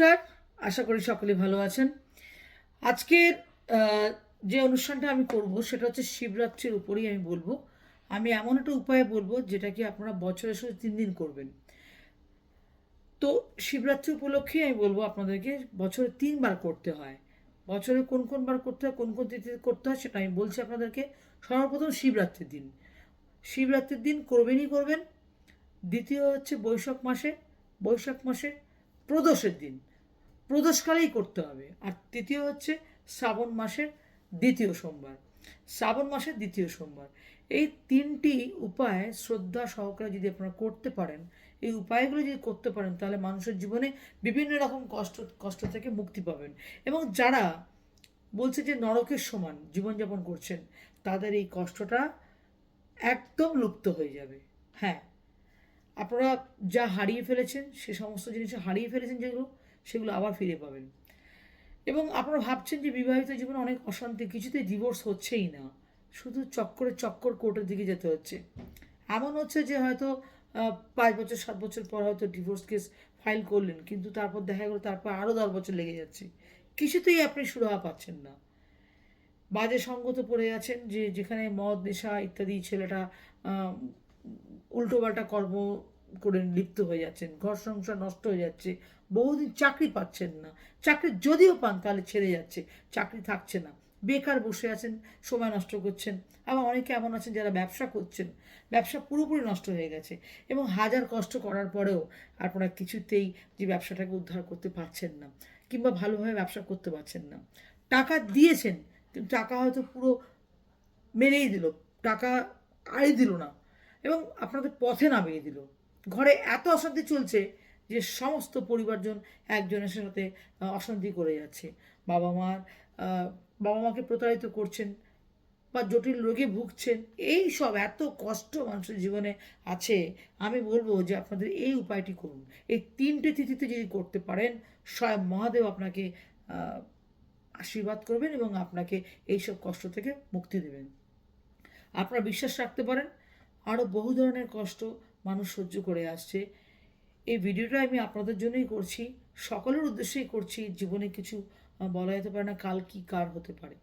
নমস্কার, আশা করি সকলে ভালো আছেন। আজকের যে অনুষ্ঠানটা আমি করব সেটা হচ্ছে শিবরাত্রির উপরেই আমি বলব। আমি এমন একটা উপায় বলব যেটা কি আপনারা বছরের শুধু তিন দিন করবেন। তো শিবরাত্রি উপলক্ষে আমি বলব আপনাদেরকে বছরে তিনবার করতে হয়। বছরে কোন কোন বার করতে হয়, কোন কোন তিথিতে করতে হয় সেটা আমি বলছি আপনাদেরকে। সর্বপ্রথম শিবরাত্রির দিন। শিবরাত্রির দিন করবেনই করবেন। দ্বিতীয় হচ্ছে বৈশাখ মাসে। বৈশাখ মাসে প্রদোষের দিন। প্রদোষকালেই করতে হবে। আর তৃতীয় হচ্ছে শ্রাবণ মাসের দ্বিতীয় সোমবার। শ্রাবণ মাসের দ্বিতীয় সোমবার। এই তিনটি উপায় শ্রদ্ধা সহকারে যদি আপনারা করতে পারেন, এই উপায়গুলো যদি করতে পারেন, তাহলে মানুষের জীবনে বিভিন্ন রকম কষ্ট কষ্ট থেকে মুক্তি পাবেন। এবং যারা বলছে যে নরকের সমান জীবনযাপন করছেন, তাদের এই কষ্টটা একদম লুপ্ত হয়ে যাবে। হ্যাঁ আপনারা যা হারিয়ে ফেলেছেন, সে সমস্ত জিনিস হারিয়ে ফেলেছেন যেগুলো সেগুলো আবার ফিরে পাবেন। এবং আপনারা ভাবছেন যে বিবাহিত জীবনে অনেক অশান্তি, কিছুতেই ডিভোর্স হচ্ছেই না। শুধু চক্করে চক্কর কোর্টের দিকে যেতে হচ্ছে। এমন হচ্ছে যে হয়তো পাঁচ বছর, সাত বছর পর হয়তো ডিভোর্স কেস ফাইল করলেন, কিন্তু তারপর দেখা গেলো তারপর আরও দশ বছর লেগে যাচ্ছে। কিছুতেই আপনি সুরাহা পাচ্ছেন না। বাজে সঙ্গত পড়ে আছেন যে যেখানে মদ, নেশা ইত্যাদি ছেলেটা উল্টোপাল্টা কর্ম করে লিপ্ত হয়ে যাচ্ছেন, ঘর সংসার নষ্ট হয়ে যাচ্ছে, বহুদিন চাকরি পাচ্ছেন না, চাকরি যদিও পান তাহলে ছেড়ে যাচ্ছে, চাকরি থাকছে না। বেকার বসে আছেন, সময় নষ্ট করছেন, আবার অনেকে এমন আছেন যারা ব্যবসা করছেন, ব্যবসা পুরোপুরি নষ্ট হয়ে গেছে এবং হাজার কষ্ট করার পরেও আপনারা কিছুতেই যে ব্যবসাটাকে উদ্ধার করতে পারছেন না কিংবা ভালোভাবে ব্যবসা করতে পারছেন না। টাকা দিয়েছেন, কিন্তু টাকা হয়তো পুরো মেরেই দিল, টাকা আয় দিল না এবং আপনাদের পথে নামিয়ে দিল। ঘরে এত অশান্তি চলছে যে সমস্ত পরিবারজন একজনের সাথে অশান্তি করে যাচ্ছে। বাবা মার বাবা মাকে প্রতারিত করছেন বা জটিল রোগে ভুগছেন, এই সব এত কষ্ট মানুষের জীবনে আছে। আমি বলব যে আপনাদের এই উপায়টি করুন। এই তিনটে তিথিতে যদি করতে পারেন, স্বয়ং মহাদেব আপনাকে আশীর্বাদ করবেন এবং আপনাকে এইসব কষ্ট থেকে মুক্তি দেবেন। আপনারা বিশ্বাস রাখতে পারেন আরও বহু ধরনের কষ্ট মানুষ সহ্য করে আসছে। এই ভিডিওটা আমি আপনাদের জন্যই করছি। সকলের উদ্দেশ্যেই করছি। জীবনে কিছু বলা যেতে পারে না কাল কি কার হতে পারে।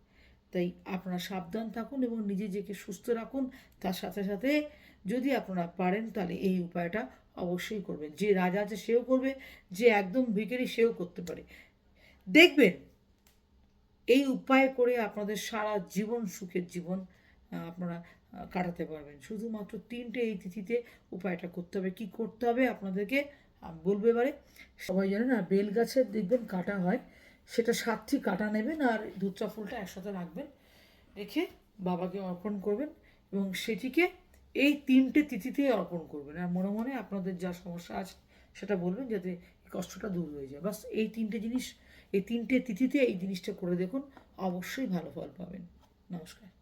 তাই আপনারা সাবধান থাকুন এবং নিজে নিজেকে সুস্থ রাখুন। তার সাথে সাথে যদি আপনারা পারেন তাহলে এই উপায়টা অবশ্যই করবেন। যে রাজা আছে সেও করবে, যে একদম ভিখারি সেও করতে পারে। দেখবেন, এই উপায় করে আপনাদের সারা জীবন সুখের জীবন আপনারা কাটাতে পারবেন। শুধুমাত্র তিনটে এই তিথিতে উপায়টা করতে হবে। কি করতে হবে? আপনাদেরকে আমি বলব এবারে। সবাই জানেন আর বেল গাছের দেখবেন কাটা হয়, সেটা সাতটি কাটা নেবেন আর দুধচা ফুলটা একসাথে রাখবেন, রেখে বাবাকে অর্পণ করবেন এবং সেটিকে এই তিনটে তিথিতে অর্পণ করবেন। আর মনে মনে আপনাদের যা সমস্যা আছে সেটা বলবেন যাতে কষ্টটা দূর হয়ে যায়। বাস এই তিনটে জিনিস, এই তিনটে তিথিতে এই জিনিসটা করে দেখুন, অবশ্যই ভালো ফল পাবেন। নমস্কার।